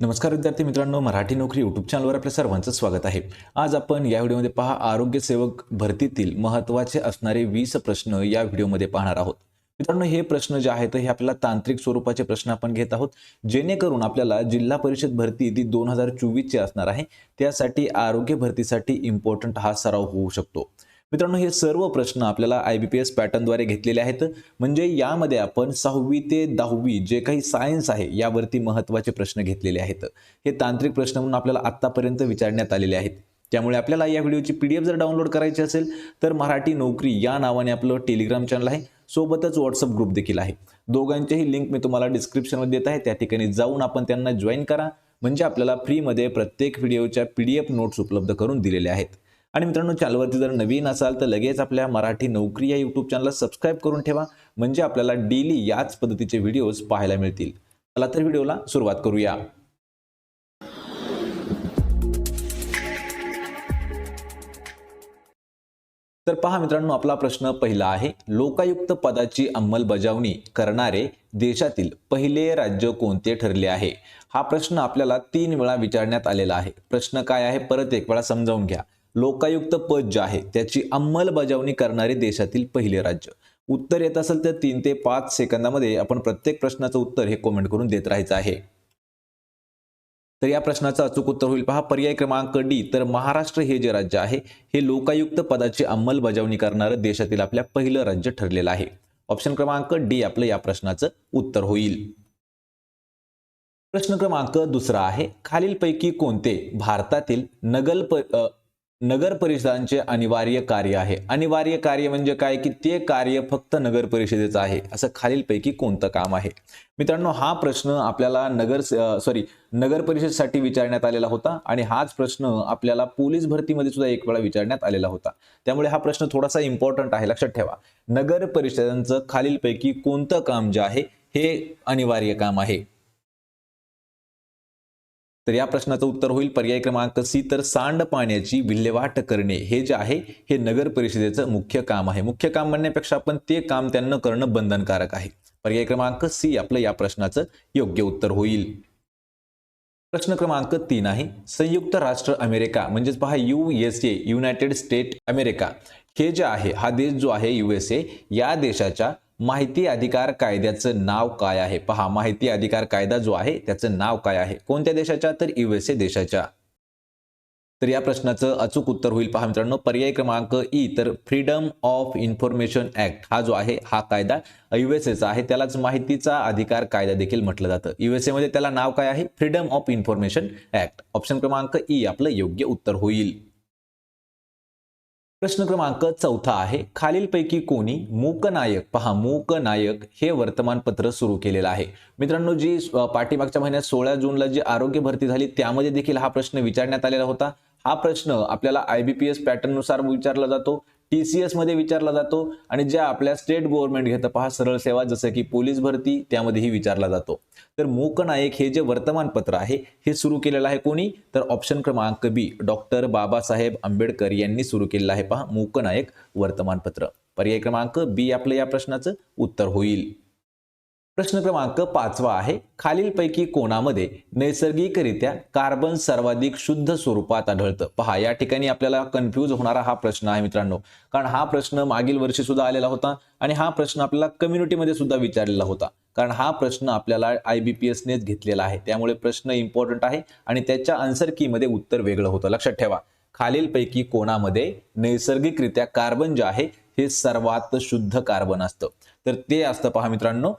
नमस्कार विद्यार्थी मित्रांनो मराठी नोकरी यूट्यूब चॅनलवर आपल्या सर्वांचं स्वागत आहे. आज आपण या व्हिडिओमध्ये पहा आरोग्य सेवक भरतीतील महत्त्वाचे असणारे वीस प्रश्न या व्हिडिओमध्ये पाहणार आहोत. मित्रांनो हे प्रश्न जे आहेत हे आपल्याला तांत्रिक स्वरूपाचे प्रश्न आपण घेत आहोत. जेणेकरून आपल्याला जिल्हा परिषद भरती ती दोन हजार चोवीसची असणार आहे. त्यासाठी आरोग्य भरतीसाठी इम्पॉर्टंट हा सराव होऊ शकतो. मित्रांनो हे सर्व प्रश्न आपल्याला आय बी पी एस पॅटर्नद्वारे घेतलेले आहेत. म्हणजे यामध्ये आपण सहावी ते दहावी जे काही सायन्स आहे यावरती महत्त्वाचे प्रश्न घेतलेले आहेत. हे तांत्रिक प्रश्न म्हणून आपल्याला आत्तापर्यंत विचारण्यात आलेले आहेत. त्यामुळे आपल्याला या व्हिडिओची पी डी एफ जर डाउनलोड करायची असेल तर मराठी नोकरी या नावाने आपलं टेलिग्राम चॅनल आहे. सोबतच व्हॉट्सअप ग्रुप देखील आहे. दोघांचेही लिंक मी तुम्हाला डिस्क्रिप्शनमध्ये देत आहे. त्या ठिकाणी जाऊन आपण त्यांना जॉईन करा. म्हणजे आपल्याला फ्रीमध्ये प्रत्येक व्हिडिओच्या पी डी एफ नोट्स उपलब्ध करून दिलेल्या आहेत. आणि मित्रांनो चॅनलवरती जर नवीन असाल तर लगेच आपल्या मराठी नोकरी या यूट्यूब चॅनलला सबस्क्राईब करून ठेवा. म्हणजे आपल्याला डेली याच पद्धतीचे व्हिडिओज पाहायला मिळतील. चला तर व्हिडिओला सुरुवात करूया. तर पहा मित्रांनो आपला प्रश्न पहिला आहे. लोकायुक्त पदाची अंमलबजावणी करणारे देशातील पहिले राज्य कोणते ठरले आहे? हा प्रश्न आपल्याला तीन वेळा विचारण्यात आलेला आहे. प्रश्न काय आहे? परत एक वेळा समजावून घ्या. लोकायुक्त पद जे आहे त्याची अंमलबजावणी करणारे देशातील पहिले राज्य. उत्तर येत असेल तर तीन ते पाच सेकंदामध्ये आपण प्रत्येक प्रश्नाचं उत्तर हे कमेंट करून देत राहायचं आहे. तर या प्रश्नाचं अचूक उत्तर होईल. पहा पर्याय क्रमांक डी तर महाराष्ट्र हे जे राज्य आहे हे लोकायुक्त पदाची अंमलबजावणी करणारं देशातील आपल्या पहिलं राज्य ठरलेलं आहे. ऑप्शन क्रमांक डी आपलं या प्रश्नाचं उत्तर होईल. प्रश्न क्रमांक दुसरा आहे खालीलपैकी कोणते भारतातील नगल प नगर परिषदांचे अनिवार्य कार्य आहे. अनिवार्य कार्य म्हणजे काय? की ते कार्य फक्त नगर परिषदेचं आहे. असं खालीलपैकी कोणतं काम आहे? मित्रांनो हा प्रश्न आपल्याला नगर सॉरी नगर परिषदेसाठी विचारण्यात आलेला होता आणि हाच प्रश्न आपल्याला पोलीस भरतीमध्ये सुद्धा एक वेळा विचारण्यात आलेला होता. त्यामुळे हा प्रश्न थोडासा इम्पॉर्टंट आहे. लक्षात ठेवा. नगर परिषदांचं खालीलपैकी कोणतं काम जे आहे हे अनिवार्य काम आहे. तर या प्रश्नाचं उत्तर होईल. पर्याय क्रमांक सी तर सांडपाण्याची विल्हेवाट करणे. हे जे आहे हे नगर परिषदेचं मुख्य काम आहे. मुख्य काम म्हणण्यापेक्षा आपण ते काम त्यांना करणं बंधनकारक आहे. पर्याय क्रमांक सी आपलं या प्रश्नाचं योग्य उत्तर होईल. प्रश्न क्रमांक तीन आहे. संयुक्त राष्ट्र अमेरिका म्हणजेच पहा U S A united state America. हे जे आहे हा देश जो आहे युएसए या देशाच्या माहिती अधिकार कायद्याचं नाव काय आहे? पहा माहिती अधिकार कायदा जो आहे त्याचं नाव काय आहे? कोणत्या देशाच्या? तर युएसए देशाच्या. तर या प्रश्नाचं अचूक उत्तर होईल. पहा मित्रांनो पर्याय क्रमांक ई तर फ्रीडम ऑफ इन्फॉर्मेशन ऍक्ट हा जो आहे हा कायदा युएसएचा आहे. त्यालाच माहितीचा अधिकार कायदा देखील म्हटलं जातं. युएसए मध्ये त्याला नाव काय आहे? Freedom of information act option क्रमांक ई आपलं योग्य उत्तर होईल. प्रश्न क्रमांक चौथा आहे. खालीलपैकी कोणी मूकनायक? पहा मूकनायक हे वर्तमानपत्र सुरू केलेलं आहे. मित्रांनो जी पाठीमागच्या महिन्यात सोळा जूनला जी आरोग्य भरती झाली त्यामध्ये देखील हा प्रश्न विचारण्यात आलेला होता. हा प्रश्न आपल्याला आय बी पी एस पॅटर्ननुसार विचारला जातो. टी सी एसमध्ये विचारला जातो आणि ज्या आपल्या स्टेट गव्हर्नमेंट घेतं पहा सरळ सेवा जसं की पोलीस भरती त्यामध्येही विचारला जातो. तर मूकनायक हे जे वर्तमानपत्र आहे हे सुरू केलेलं आहे कोणी? तर ऑप्शन क्रमांक बी डॉक्टर बाबासाहेब आंबेडकर यांनी सुरू केलेलं आहे पहा मूकनायक वर्तमानपत्र. पर्याय क्रमांक बी आपलं या प्रश्नाचं उत्तर होईल. प्रश्न क्रमांक पाचवा आहे. खालीलपैकी कोणामध्ये नैसर्गिकरित्या कार्बन सर्वाधिक शुद्ध स्वरूपात आढळतं? पहा या ठिकाणी आपल्याला कन्फ्यूज होणारा हा प्रश्न आहे मित्रांनो. कारण हा प्रश्न मागील वर्षी सुद्धा आलेला होता आणि हा प्रश्न आपल्याला कम्युनिटीमध्ये सुद्धा विचारलेला होता. कारण हा प्रश्न आपल्याला आय बी पी एसनेच घेतलेला आहे. त्यामुळे प्रश्न इम्पॉर्टंट आहे आणि त्याच्या आन्सर की मध्ये उत्तर वेगळं होतं. लक्षात ठेवा. खालीलपैकी कोणामध्ये नैसर्गिकरित्या कार्बन जे आहे हे सर्वात शुद्ध कार्बन असतं. तर ते असतं पहा मित्रांनो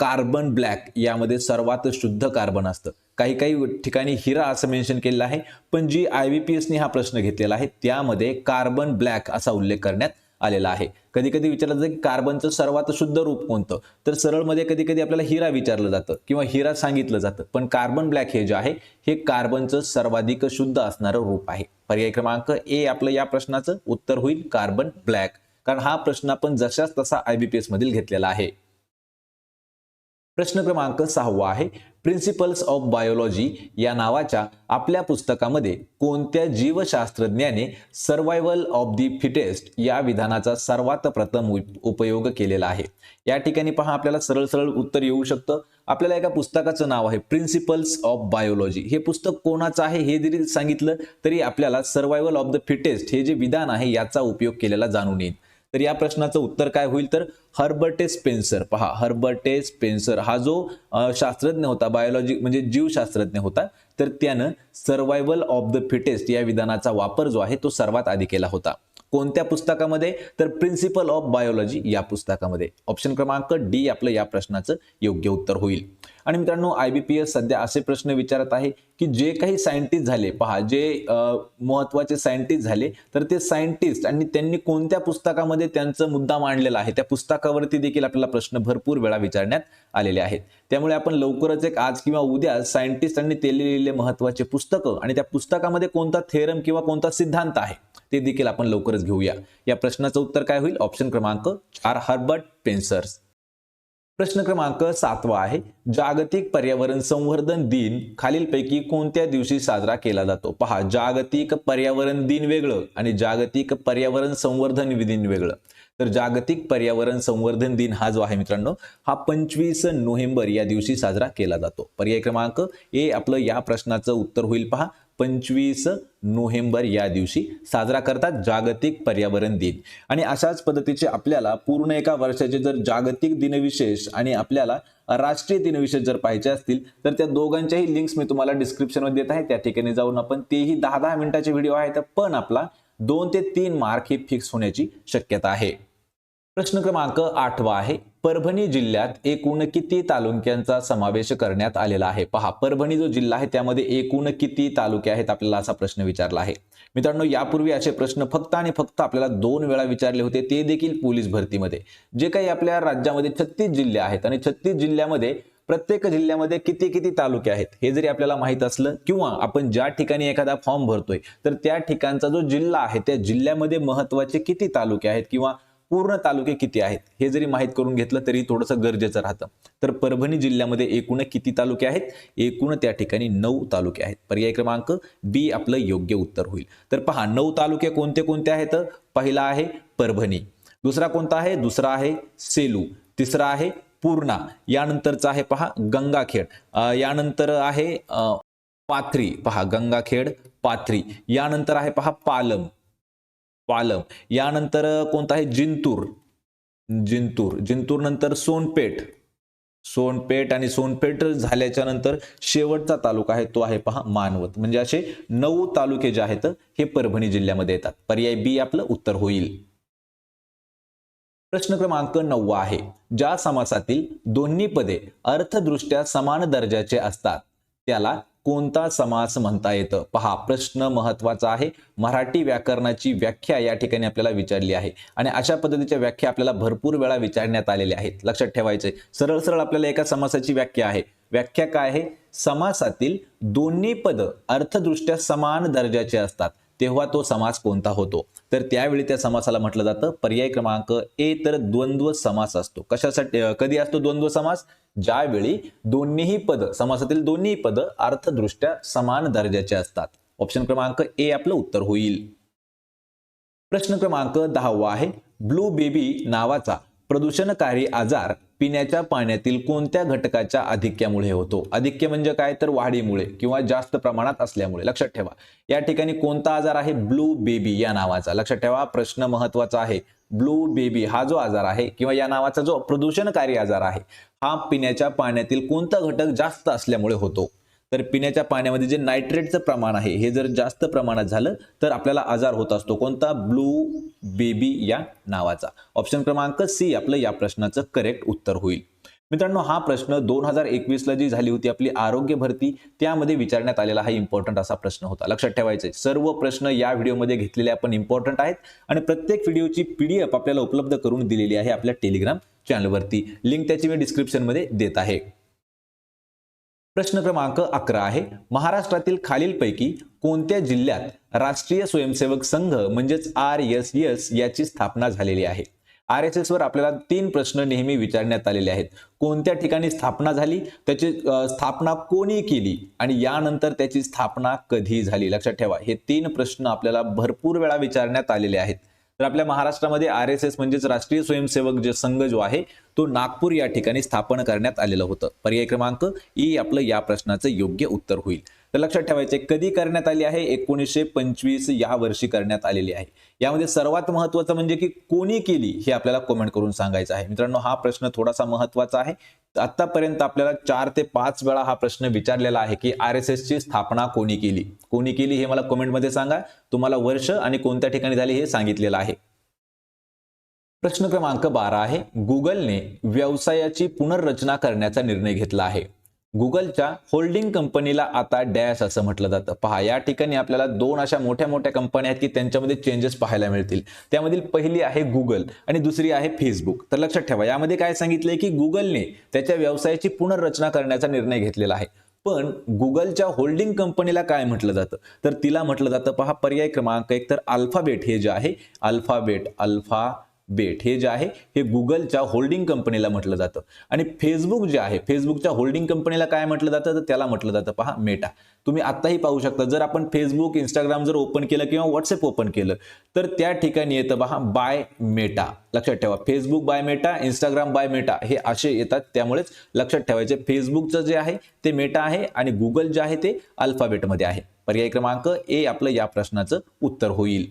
कार्बन ब्लॅक यामध्ये सर्वात शुद्ध कार्बन असतं. काही काही ठिकाणी हिरा असं मेन्शन केलेलं आहे पण जी आय बी पी एसने हा प्रश्न घेतलेला आहे त्यामध्ये कार्बन ब्लॅक असा उल्लेख करण्यात आलेला आहे. कधी कधी विचारलं जातं की कार्बनचं सर्वात शुद्ध रूप कोणतं? तर सरळमध्ये कधी कधी आपल्याला हिरा विचारलं जातं किंवा हिरा सांगितलं जातं. पण कार्बन ब्लॅक हे जे आहे हे कार्बनचं सर्वाधिक शुद्ध असणारं रूप आहे. पर्याय क्रमांक ए आपलं या प्रश्नाचं उत्तर होईल कार्बन ब्लॅक कारण हा प्रश्न आपण जशाच तसा आय बी पी एस मधील घेतलेला आहे. प्रश्न क्रमांक सहावा आहे प्रिन्सिपल्स ऑफ बायोलॉजी या नावाच्या आपल्या पुस्तकामध्ये कोणत्या जीवशास्त्रज्ञाने सर्वायवल ऑफ दी फिटेस्ट या विधानाचा सर्वात प्रथम उपयोग केलेला आहे? या ठिकाणी पहा आपल्याला सरळ सरळ उत्तर येऊ शकतं. आपल्याला एका पुस्तकाचं नाव आहे प्रिन्सिपल्स ऑफ बायोलॉजी हे पुस्तक कोणाचं आहे हे जरी सांगितलं तरी आपल्याला सर्वायवल ऑफ द फिटेस्ट हे जे विधान आहे याचा उपयोग केलेला जाणून येईल. तर या प्रश्नाचं उत्तर काय होईल तर हर्बर्टे स्पेन्सर. पहा हर्बर्टे स्पेन्सर. हा जो शास्त्रज्ञ होता बायोलॉजी म्हणजे जीवशास्त्रज्ञ होता तर त्यानं सर्वायवल ऑफ द फिटेस्ट या विधानाचा वापर जो आहे तो सर्वात आधी केला होता. कोणत्या पुस्तकामध्ये? तर प्रिन्सिपल ऑफ बायोलॉजी या पुस्तकामध्ये. ऑप्शन क्रमांक डी आपलं या प्रश्नाचं योग्य उत्तर होईल. आणि मित्रांनो आय बी पी एस सध्या असे प्रश्न विचारत आहे की जे काही सायंटिस्ट झाले पहा जे महत्त्वाचे सायंटिस्ट झाले तर ते सायंटिस्ट आणि त्यांनी कोणत्या पुस्तकामध्ये त्यांचा मुद्दा मांडलेला आहे त्या पुस्तकावरती देखील आपल्याला प्रश्न भरपूर वेळा विचारण्यात आलेले आहेत. त्यामुळे आपण लवकरच एक आज किंवा उद्या सायंटिस्टांनी ते लिहिलेले महत्त्वाचे पुस्तकं आणि त्या पुस्तकामध्ये कोणता थेरम किंवा कोणता सिद्धांत आहे ते देखील आपण लवकरच घेऊया. या प्रश्नाचं उत्तर काय होईल? ऑप्शन क्रमांक चार हर्बर्ट पेन्सर्स. प्रश्न क्रमांक सातवा आहे. जागतिक पर्यावरण संवर्धन दिन खालीलपैकी कोणत्या दिवशी साजरा केला जातो? पहा जागतिक पर्यावरण दिन वेगळं आणि जागतिक पर्यावरण संवर्धन दिन वेगळं. तर जागतिक पर्यावरण संवर्धन दिन हा जो आहे मित्रांनो हा पंचवीस नोव्हेंबर या दिवशी साजरा केला जातो. पर्याय क्रमांक ए आपलं या प्रश्नाचं उत्तर होईल. पहा पंचवीस नोव्हेंबर या दिवशी साजरा करतात जागतिक पर्यावरण दिन. आणि अशाच पद्धतीचे आपल्याला पूर्ण एका वर्षाचे जर जागतिक दिनविशेष आणि आपल्याला राष्ट्रीय दिनविशेष जर पाहिजे असतील तर त्या दोघांच्याही लिंक्स मी तुम्हाला डिस्क्रिप्शनमध्ये देत आहे. त्या ठिकाणी जाऊन आपण तेही दहा दहा मिनिटाचे व्हिडिओ आहेत पण आपला दोन ते तीन मार्क हे फिक्स होण्याची शक्यता आहे. प्रश्न क्रमांक आठवा आहे. परभणी जिल्ह्यात एकूण किती तालुक्यांचा समावेश करण्यात आलेला आहे? पहा परभणी जो जिल्हा आहे त्यामध्ये एकूण किती तालुके आहेत आपल्याला असा प्रश्न विचारला आहे. मित्रांनो यापूर्वी असे प्रश्न फक्त आणि फक्त आपल्याला दोन वेळा विचारले होते ते देखील पोलीस भरतीमध्ये. जे काही आपल्या राज्यामध्ये छत्तीस जिल्हे आहेत आणि छत्तीस जिल्ह्यामध्ये प्रत्येक जिल्ह्यामध्ये किती किती तालुके आहेत हे जरी आपल्याला माहीत असलं किंवा आपण ज्या ठिकाणी एखादा फॉर्म भरतोय तर त्या ठिकाणचा जो जिल्हा आहे त्या जिल्ह्यामध्ये महत्त्वाचे किती तालुके आहेत किंवा पूर्ण तालुके किती आहेत हे जरी माहीत करून घेतलं तरी थोडंसं गरजेचं राहतं. तर परभणी जिल्ह्यामध्ये एकूण किती तालुके आहेत? एकूण त्या ठिकाणी नऊ तालुके आहेत. पर्याय क्रमांक बी आपलं योग्य उत्तर होईल. तर पहा नऊ तालुके कोणते कोणते आहेत? पहिला आहे परभणी. दुसरा कोणता आहे? दुसरा आहे सेलू. तिसरा आहे पूर्णा. यानंतरचा आहे पहा गंगाखेड. यानंतर आहे पाथरी. पहा गंगाखेड पाथरी. यानंतर आहे पहा पालम. पालम. यानंतर कोणता आहे? जिंतूर. जिंतूर. जिंतूर नंतर सोनपेठ. सोनपेठ आणि सोनपेठ झाल्याच्यानंतर शेवटचा तालुका आहे तो आहे पहा मानवत. म्हणजे असे नऊ तालुके जे आहेत हे परभणी जिल्ह्यामध्ये येतात. पर्याय बी आपलं उत्तर होईल. प्रश्न क्रमांक नववा आहे. ज्या समासातील दोन्ही पदे अर्थदृष्ट्या समान दर्जाचे असतात त्याला कोणता समास म्हणता येतं? पहा प्रश्न महत्त्वाचा आहे. मराठी व्याकरणाची व्याख्या या ठिकाणी आपल्याला विचारली आहे. आणि अशा पद्धतीच्या व्याख्या आपल्याला भरपूर वेळा विचारण्यात आलेल्या आहेत. लक्षात ठेवायचे सरळ सरळ आपल्याला एका समासाची व्याख्या आहे. व्याख्या काय आहे? समासातील दोन्ही पद अर्थदृष्ट्या समान दर्जाचे असतात. तेव्हा तो समास कोणता होतो? तर त्यावेळी त्या समासाला म्हटलं जातं पर्याय क्रमांक ए तर द्वंद्व समास असतो. कशासाठी कधी असतो द्वंद्व समास? ज्यावेळी दोन्हीही पद समासातील दोन्ही पद अर्थदृष्ट्या समान दर्जाचे असतात. ऑप्शन क्रमांक ए आपलं उत्तर होईल. प्रश्न क्रमांक दहावा आहे. ब्लू बेबी नावाचा प्रदूषणकारी आजार पिण्याच्या पाण्यातील कोणत्या घटकाच्या अधिक्यामुळे होतो? अधिक्य म्हणजे काय? तर वाढीमुळे किंवा जास्त प्रमाणात असल्यामुळे. लक्षात ठेवा. या ठिकाणी कोणता आजार आहे? ब्लू बेबी या नावाचा. लक्षात ठेवा प्रश्न महत्त्वाचा आहे. ब्लू बेबी हा जो आजार आहे किंवा या नावाचा जो प्रदूषणकारी आजार आहे हा पिण्याच्या पाण्यातील कोणता घटक जास्त असल्यामुळे होतो? तर पिण्याच्या पाण्यामध्ये जे नायट्रेटचं प्रमाण आहे हे जर जास्त प्रमाणात झालं तर आपल्याला आजार होत असतो. कोणता? ब्लू बेबी या नावाचा. ऑप्शन क्रमांक सी आपलं या प्रश्नाचं करेक्ट उत्तर होईल. मित्रांनो हा प्रश्न दोन हजार एकवीसला जी झाली होती आपली आरोग्य भरती त्यामध्ये विचारण्यात आलेला हा इम्पॉर्टंट असा प्रश्न होता. लक्षात ठेवायचे सर्व प्रश्न या व्हिडिओमध्ये घेतलेले आपण इम्पॉर्टंट आहेत आणि प्रत्येक व्हिडिओची पी डी एफ आपल्याला उपलब्ध करून दिलेली आहे आपल्या टेलिग्राम चॅनलवरती लिंक त्याची मी डिस्क्रिप्शनमध्ये देत आहे. प्रश्न क्रमांक अकरा आहे. महाराष्ट्रातील खालीलपैकी कोणत्या जिल्ह्यात राष्ट्रीय स्वयंसेवक संघ म्हणजेच आर एस एस याची स्थापना झालेली आहे? आर एस एस वर आपल्याला तीन प्रश्न नेहमी विचारण्यात आलेले आहेत. कोणत्या ठिकाणी स्थापना झाली? त्याची स्थापना कोणी केली? आणि यानंतर त्याची स्थापना कधी झाली? लक्षात ठेवा. हे तीन प्रश्न आपल्याला भरपूर वेळा विचारण्यात आलेले आहेत. तर आपल्या महाराष्ट्रामध्ये आर एस एस म्हणजेच राष्ट्रीय स्वयंसेवक जे संघ जो आहे तो नागपूर या ठिकाणी स्थापन करण्यात आलेलं होतं. पर्याय क्रमांक ई आपलं या प्रश्नाचं योग्य उत्तर होईल. तर लक्षात ठेवायचे कधी करण्यात आली आहे? एकोणीसशे पंचवीस या वर्षी करण्यात आलेली आहे. यामध्ये सर्वात महत्वाचं म्हणजे की कोणी केली हे आपल्याला कमेंट करून सांगायचं आहे. मित्रांनो हा प्रश्न थोडासा महत्त्वाचा आहे. आतापर्यंत आपल्याला चार ते पाच वेळा हा प्रश्न विचारलेला आहे की आर एस एस ची स्थापना कोणी केली? कोणी केली हे मला कमेंटमध्ये सांगा. तुम्हाला वर्ष आणि कोणत्या ठिकाणी झाली हे सांगितलेलं आहे. प्रश्न क्रमांक बारा आहे. गुगलने व्यवसायाची पुनर्रचना करण्याचा निर्णय घेतला आहे. गुगलच्या होल्डिंग कंपनीला आता डॅश असं म्हटलं जातं. पहा या ठिकाणी आपल्याला दोन अशा मोठ्या मोठ्या कंपन्या आहेत की त्यांच्यामध्ये चेंजेस पाहायला मिळतील. त्यामधील पहिली आहे गुगल आणि दुसरी आहे फेसबुक. तर लक्षात ठेवा यामध्ये काय सांगितलंय की गुगलने त्याच्या व्यवसायाची पुनर्रचना करण्याचा निर्णय घेतलेला आहे. पण गुगलच्या होल्डिंग कंपनीला काय म्हटलं जातं? तर तिला म्हटलं जातं पहा पर्याय क्रमांक एक तर अल्फाबेट हे जे आहे अल्फाबेट अल्फा बेट. हे जे आहे हे गुगलच्या होल्डिंग कंपनीला म्हटलं जातं. आणि फेसबुक जे आहे फेसबुकच्या होल्डिंग कंपनीला काय म्हटलं जातं? तर त्याला म्हटलं जातं. पहा मेटा. तुम्ही आत्ताही पाहू शकता जर आपण फेसबुक इंस्टाग्राम जर ओपन केलं किंवा व्हॉट्सअप ओपन केलं तर त्या ठिकाणी येतं पहा बाय मेटा. लक्षात ठेवा Facebook by Meta Instagram by Meta हे असे येतात. त्यामुळेच लक्षात ठेवायचे फेसबुकचं जे आहे ते मेटा आहे आणि गुगल जे आहे ते अल्फाबेटमध्ये आहे. पर्याय क्रमांक ए आपलं या प्रश्नाचं उत्तर होईल.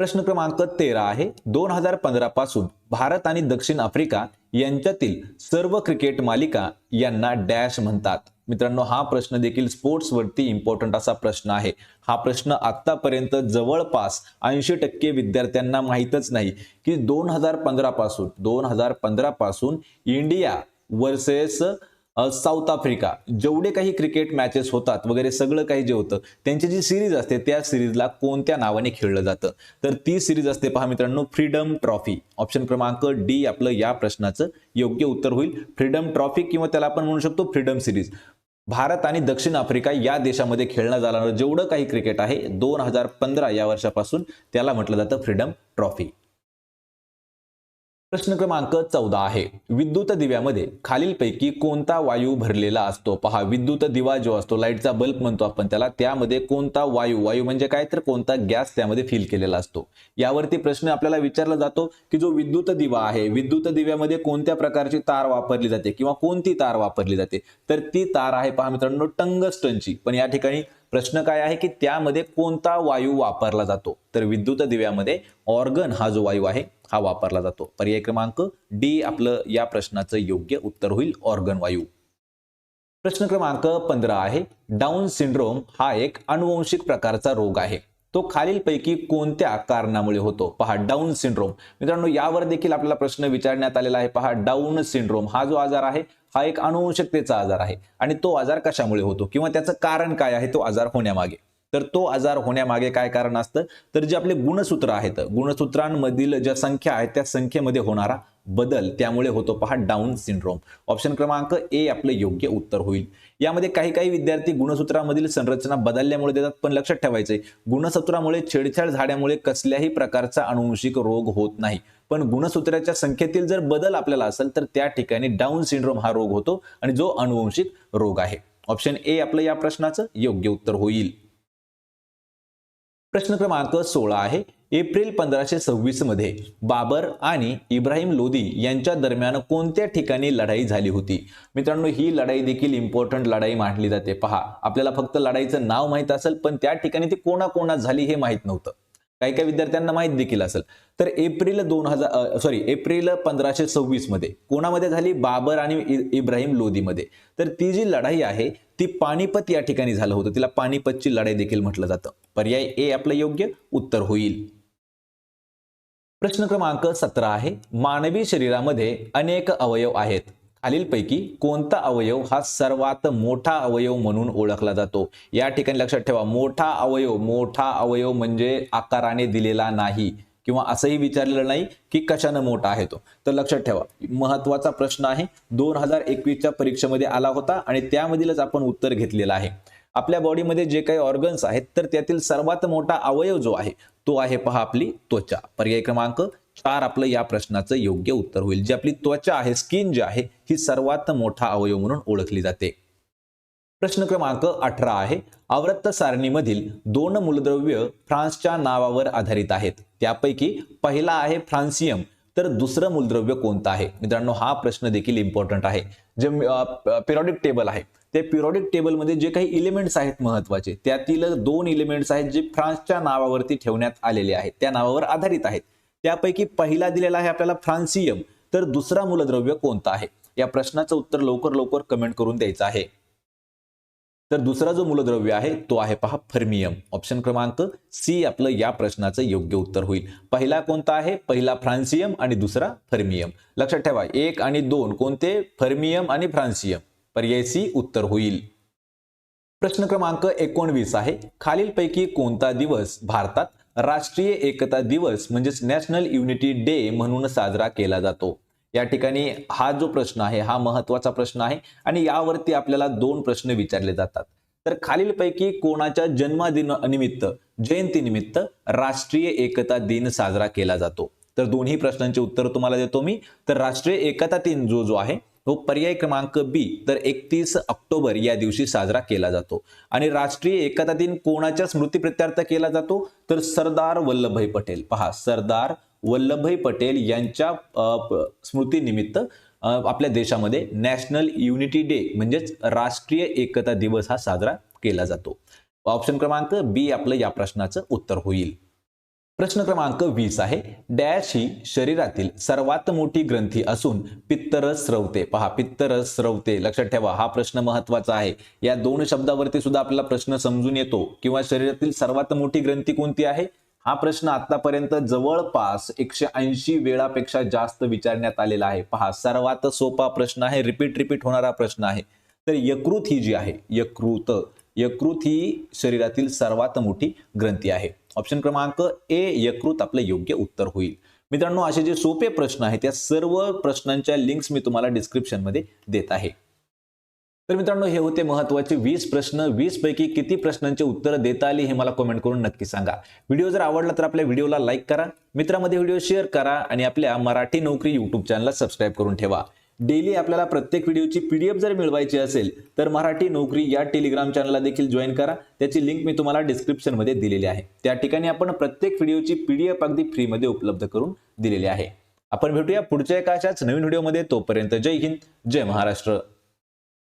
प्रश्न क्रमांक तेरा आहे. दोन हजार पंधरा पासून भारत आणि दक्षिण आफ्रिका यांच्यातील सर्व क्रिकेट मालिका यांना डॅश म्हणतात. मित्रांनो हा प्रश्न देखील स्पोर्ट्स वरती इम्पॉर्टंट असा प्रश्न आहे. हा प्रश्न आतापर्यंत जवळपास ऐंशी टक्के विद्यार्थ्यांना माहीतच नाही की दोन हजार पंधरा पासून दोन हजार पंधरा पासून इंडिया वर्सेस साऊथ आफ्रिका जेवढे काही क्रिकेट मॅचेस होतात वगैरे सगळं काही जे होतं त्यांची जी सिरीज असते त्या सिरीजला कोणत्या नावाने खेळलं जातं? तर ती सिरीज असते पहा मित्रांनो फ्रीडम ट्रॉफी ऑप्शन क्रमांक डी आपलं या प्रश्नाचं योग्य उत्तर होईल. फ्रीडम ट्रॉफी किंवा त्याला आपण म्हणू शकतो फ्रीडम सिरीज भारत आणि दक्षिण आफ्रिका या देशामध्ये खेळलं जाणारं जेवढं काही क्रिकेट आहे दोन हजार पंधरा या वर्षापासून त्याला म्हटलं जातं फ्रीडम ट्रॉफी प्रश्न क्रमांक चौदा आहे. विद्युत दिव्यामध्ये खालीलपैकी कोणता वायू भरलेला असतो? पहा विद्युत दिवा जो असतो लाईटचा बल्ब म्हणतो आपण त्याला. त्यामध्ये कोणता वायू? वायू म्हणजे काय? तर कोणता गॅस त्यामध्ये फिल केलेला असतो. यावरती प्रश्न आपल्याला विचारला जातो की जो विद्युत दिवा आहे विद्युत दिव्यामध्ये कोणत्या प्रकारची तार वापरली जाते किंवा कोणती तार वापरली जाते? तर ती तार आहे पहा मित्रांनो टंगस्टनची. पण या ठिकाणी प्रश्न काय आहे की त्यामध्ये कोणता वायू वापरला जातो? तर विद्युत दिव्यामध्ये ऑर्गन हा जो वायू आहे हा वापरला जातो. पर्याय क्रमांक डी आपलं या प्रश्नाचं योग्य उत्तर होईल ऑर्गन वायू. प्रश्न क्रमांक पंधरा आहे. डाऊन सिंड्रोम हा एक अनुवंशिक प्रकारचा रोग आहे. तो खालीलपैकी कोणत्या कारणामुळे होतो? पहा डाऊन सिंड्रोम मित्रांनो यावर देखील आपल्याला प्रश्न विचारण्यात आलेला आहे. पहा डाऊन सिंड्रोम हा जो आजार आहे हा एक अनुवंशकतेचा आजार आहे. आणि तो आजार कशामुळे होतो? किंवा त्याचं कारण काय आहे? तो आजार होण्यामागे. तर तो आजार होण्यामागे काय कारण असतं? तर जे आपले गुणसूत्र आहेत गुणसूत्रांमधील ज्या संख्या आहेत त्या संख्येमध्ये होणारा बदल त्यामुळे होतो पहा डाऊन सिंड्रोम. ऑप्शन क्रमांक ए आपलं योग्य उत्तर होईल. यामध्ये काही काही विद्यार्थी गुणसूत्रामधील संरचना बदलल्यामुळे देतात पण लक्षात ठेवायचंय गुणसूत्रामुळे छेडछाड झाल्यामुळे कसल्याही प्रकारचा अनुवंशिक रोग होत नाही. पण गुणसूत्राच्या संख्येतील जर बदल आपल्याला असेल तर त्या ठिकाणी डाऊन सिंड्रोम हा रोग होतो आणि जो अनुवंशिक रोग आहे. ऑप्शन ए आपलं या प्रश्नाचं योग्य उत्तर होईल. प्रश्न क्रमांक सोळा आहे. एप्रिल पंधराशे सव्वीसमध्ये बाबर आणि इब्राहिम लोदी यांच्या दरम्यान कोणत्या ठिकाणी लढाई झाली होती? मित्रांनो ही लढाई देखील इम्पॉर्टंट लढाई मानली जाते. पहा आपल्याला फक्त लढाईचं नाव माहीत असेल पण त्या ठिकाणी ती कोणाकोणा झाली हे माहीत नव्हतं. काही काही विद्यार्थ्यांना माहीत देखील असेल. तर एप्रिल दोन हजार सॉरी एप्रिल पंधराशे सव्वीसमध्ये कोणामध्ये झाली? बाबर आणि इब्राहिम लोदीमध्ये तर ती जी लढाई आहे ती पानिपत या ठिकाणी झालं होतं. तिला पानिपतची लढाई देखील म्हटलं जातं. पर्याय ए आपलं योग्य उत्तर होईल. प्रश्न क्रमांक सतरा आहे. मानवी शरीरामध्ये अनेक अवयव आहेत. खालीलपैकी कोणता अवयव हा सर्वात मोठा अवयव म्हणून ओळखला जातो? या ठिकाणी लक्षात ठेवा मोठा अवयव मोठा अवयव म्हणजे आकाराने दिलेला नाही किंवा असंही विचारलेलं नाही की कशानं मोठा आहे तो. तर लक्षात ठेवा महत्त्वाचा प्रश्न आहे दोन हजार एकवीसच्या परीक्षेमध्ये आला होता आणि त्यामधीलच आपण उत्तर घेतलेलं आहे. आपल्या बॉडीमध्ये जे काही ऑर्गन्स आहेत तर त्यातील सर्वात मोठा अवयव जो आहे तो आहे पहा आपली त्वचा. पर्याय क्रमांक चार आपलं या प्रश्नाचं योग्य उत्तर होईल. जी आपली त्वचा आहे स्किन जी आहे ही सर्वात मोठा अवयव म्हणून ओळखली जाते. प्रश्न क्रमांक अठरा आहे. आवृत्त सारणीमधील दोन मूलद्रव्य फ्रान्सच्या नावावर आधारित आहेत. त्यापैकी पहिला आहे फ्रान्सियम तर दुसरं मूलद्रव्य कोणतं आहे? मित्रांनो हा प्रश्न देखील इम्पॉर्टंट आहे. जे पिरॉडिक टेबल आहे. ते पिरॉडिक टेबलमध्ये जे काही इलिमेंट्स आहेत महत्त्वाचे त्यातील दोन इलिमेंट्स आहेत जे फ्रान्सच्या नावावरती ठेवण्यात आलेले आहेत. त्या नावावर आधारित आहेत. त्यापैकी पहिला दिलेला आहे आपल्याला फ्रान्सियम. तर दुसरा मूलद्रव्य कोणता आहे? या प्रश्नाचं उत्तर लवकर लवकर कमेंट करून द्यायचं आहे. तर दुसरा जो मूलद्रव्य आहे तो आहे पहा फर्मियम. ऑप्शन क्रमांक सी आपलं या प्रश्नाचं योग्य उत्तर होईल. पहिला कोणता आहे? पहिला फ्रान्सियम आणि दुसरा फर्मियम. लक्षात ठेवा एक आणि दोन कोणते? फर्मियम आणि फ्रान्सियम. पर्याय सी उत्तर होईल. प्रश्न क्रमांक एकोणवीस आहे. खालीलपैकी कोणता दिवस भारतात राष्ट्रीय एकता दिवस म्हणजेच नॅशनल युनिटी डे म्हणून साजरा केला जातो. या ठिकाणी हा जो प्रश्न आहे हा महत्त्वाचा प्रश्न आहे आणि यावरती आपल्याला दोन प्रश्न विचारले जातात. तर खालीलपैकी कोणाच्या जन्मदिनानिमित्त जयंतीनिमित्त राष्ट्रीय एकता दिन साजरा केला जातो? तर दोन्ही प्रश्नांचे उत्तर तुम्हाला देतो मी. तर राष्ट्रीय एकता दिन जो जो आहे तो पर्याय क्रमांक बी तर एकतीस ऑक्टोबर या दिवशी साजरा केला जातो. आणि राष्ट्रीय एकता दिन कोणाच्या स्मृती प्रत्यर्थ केला जातो? तर सरदार वल्लभभाई पटेल. पहा सरदार वल्लभभाई पटेल यांच्या स्मृतीनिमित्त आपल्या देशामध्ये नॅशनल युनिटी डे म्हणजेच राष्ट्रीय एकता दिवस हा साजरा केला जातो. ऑप्शन क्रमांक बी आपलं या प्रश्नाचं उत्तर होईल. प्रश्न क्रमांक वीस आहे. डॅश ही शरीरातील सर्वात मोठी ग्रंथी असून पित्तरस स्रवते पहा पित्तरस स्रवते लक्षात ठेवा हा प्रश्न महत्त्वाचा आहे. या दोन शब्दावरती सुद्धा आपला प्रश्न समजून येतो किंवा शरीरातील सर्वात मोठी ग्रंथी कोणती आहे? हा प्रश्न आतापर्यंत जवळपास एकशे ऐंशी वेळापेक्षा जास्त विचारण्यात आलेला आहे. पहा सर्वात सोपा प्रश्न आहे. रिपीट रिपीट होणारा प्रश्न आहे. तर यकृत ही जी आहे यकृत. यकृत ही शरीरातील सर्वात मोठी ग्रंथी आहे. ऑप्शन क्रमांक ए यकृत आपलं योग्य उत्तर होईल. मित्रांनो असे जे सोपे प्रश्न आहेत त्या सर्व प्रश्नांच्या लिंक्स मी तुम्हाला डिस्क्रिप्शनमध्ये देत आहे. तर मित्रांनो हे होते महत्त्वाचे वीस प्रश्न. वीस पैकी किती प्रश्नांचे उत्तर देता आली हे मला कमेंट करून नक्की सांगा. व्हिडिओ जर आवडला तर आपल्या व्हिडिओला लाईक करा. मित्रांमध्ये व्हिडिओ शेअर करा आणि आपल्या मराठी नोकरी युट्यूब चॅनलला सबस्क्राईब करून ठेवा. डेली आपल्याला प्रत्येक व्हिडिओची पी डी एफ जर मिळवायची असेल तर मराठी नोकरी या टेलिग्राम चॅनलला देखील जॉईन करा. त्याची लिंक मी तुम्हाला डिस्क्रिप्शनमध्ये दिलेली आहे. त्या ठिकाणी आपण प्रत्येक व्हिडिओची पी डी एफ अगदी फ्रीमध्ये उपलब्ध करून दिलेली आहे. आपण भेटूया पुढच्या एका अशाच नवीन व्हिडिओमध्ये. तोपर्यंत जय हिंद जय महाराष्ट्र.